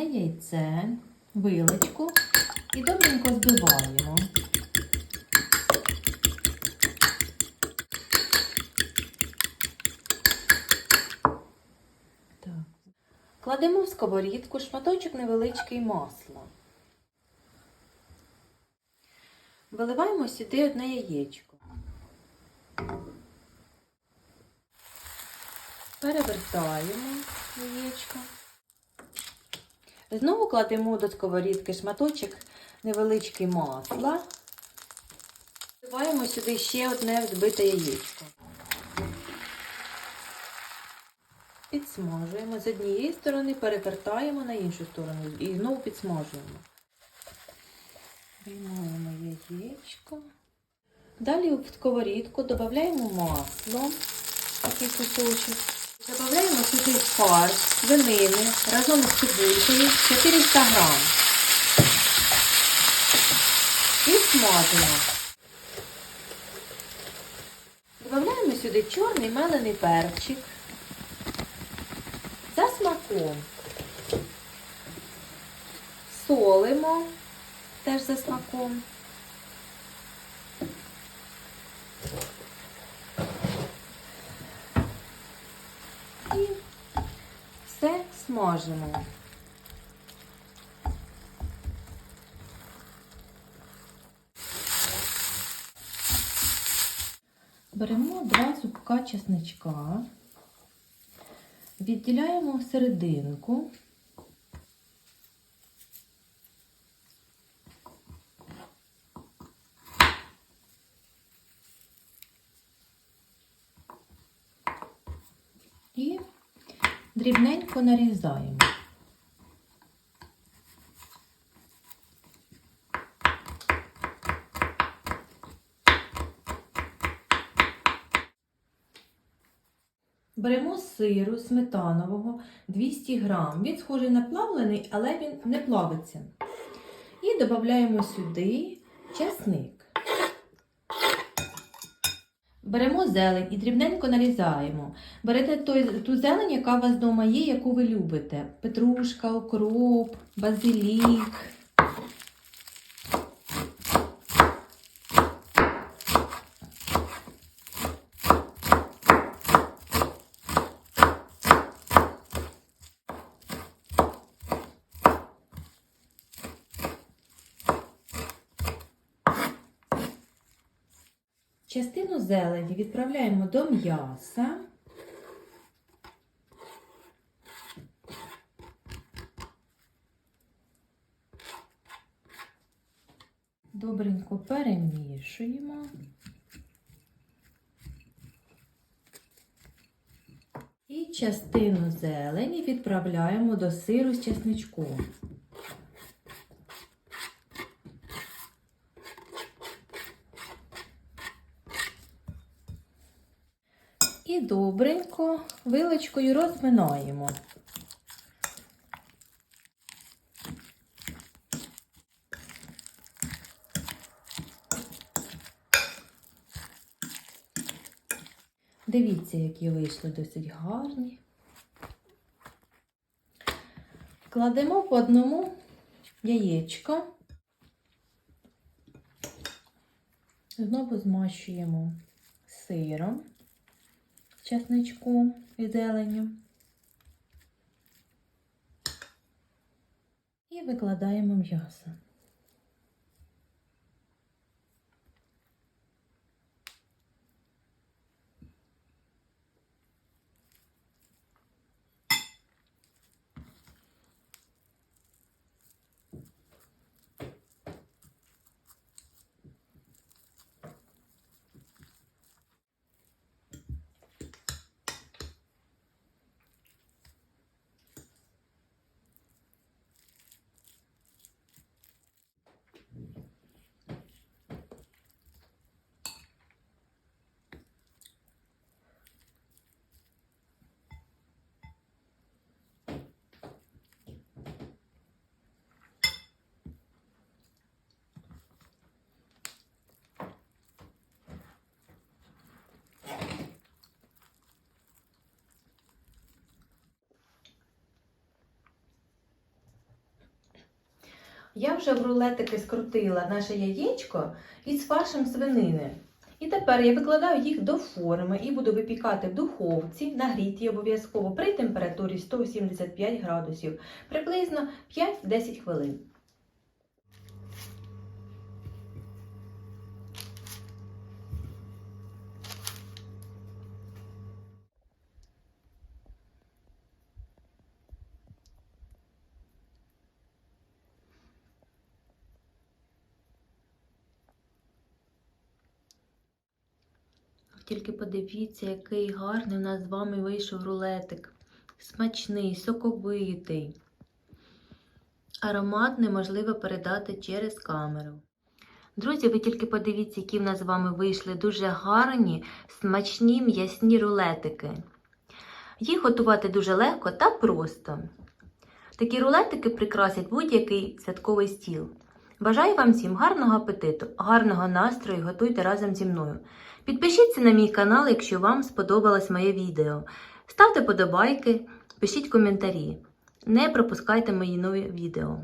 Одне яйце, вилочку і добренько збиваємо. Кладемо в сковорідку шматочок невеличкий масла. Виливаємо сюди одне яєчко. Перевертаємо яєчко. Знову кладемо до сковорідки шматочок невеличкий масла. Вливаємо сюди ще одне взбите яєчко. Підсмажуємо з однієї сторони, перевертаємо на іншу сторону і знову підсмажуємо. Виймаємо яєчко. Далі в сковорідку додаємо масло, такий кусочок. Додаємо сюди фарш свинини разом з цибулькою 400 грам. І смажимо. Додаємо сюди чорний мелений перчик за смаком. Солимо теж за смаком. І все. Беремо два зубка чесничка, відділяємо серединку. І дрібненько нарізаємо. Беремо сиру сметанового 200 грам. Він схожий на плавлений, але він не плавиться. І додаємо сюди чесник. Беремо зелень і дрібненько нарізаємо. Берете той, ту зелень, яка у вас вдома є, яку ви любите. Петрушка, укроп, базилік. Частину зелені відправляємо до м'яса. Добренько перемішуємо. І частину зелені відправляємо до сиру з чесничком. І добренько вилочкою розминаємо. Дивіться, які вийшли досить гарні. Кладемо по одному яєчко. Знову змащуємо сиром чесничку і зеленню. І викладаємо м'ясо. Я вже в рулетики скрутила наше яєчко із фаршем свинини. І тепер я викладаю їх до форми і буду випікати в духовці, нагріті обов'язково при температурі 175 градусів, приблизно 5-10 хвилин. Тільки подивіться, який гарний у нас з вами вийшов рулетик. Смачний, соковитий. Аромат неможливо передати через камеру. Друзі, ви тільки подивіться, які в нас з вами вийшли дуже гарні, смачні м'ясні рулетики. Їх готувати дуже легко та просто. Такі рулетики прикрасять будь-який святковий стіл. Бажаю вам всім гарного апетиту, гарного настрою, готуйте разом зі мною. Підпишіться на мій канал, якщо вам сподобалось моє відео. Ставте подобайки, пишіть коментарі. Не пропускайте мої нові відео.